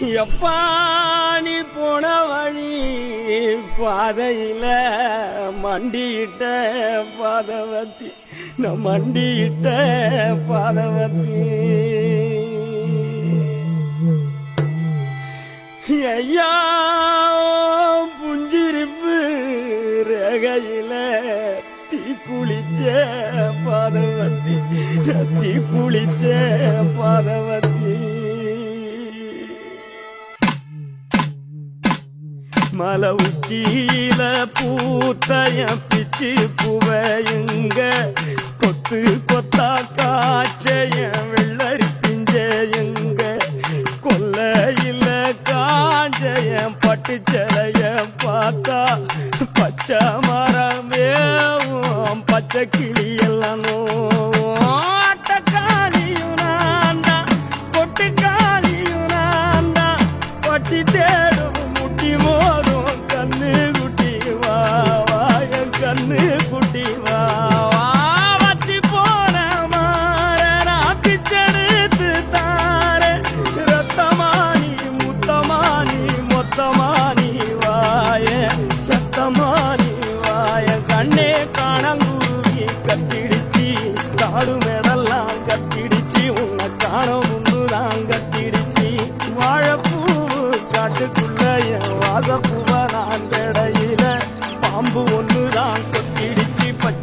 எப்பா நீ போன வழி? பாதையில மண்டியிட்ட பாதவத்தி நான் மண்டியிட்ட பாதவத்தி. ஐயா புஞ்சிருப்பு ரகையில தீ குளிச்ச பாதவத்தி தீ குளிச்ச பாதவத்தி. மல உச்சியில பூத்தைய பிச்சு புவையுங்க. கொத்து கொத்தா காய்ச்சைய வெள்ளரி பிஞ்சையுங்க. கொல்லையில காஞ்சைய பட்டுச்சலைய பார்த்தா பச்சை மரமேவும் பச்சை கிளியெல்லாம் கண்ணு குட்டி வாத்தி போன மாற நான் பிச்செடுத்து தார. ரத்தமானி முத்தமானி மொத்தமானி வாய. சத்தமானி வாய கண்ணே காணங்குருவி கத்திடுச்சி. காடு மேடெல்லாம் கத்திடுச்சி. உன்னை காணும் முன்னுதான் கத்திடுச்சி. வாழப்பூ காட்டுக்குள்ள என் வாசப்பூவ நான் கிடை பாம்பு ஒண்ணுதான் கொத்திடுச்சு பச்சை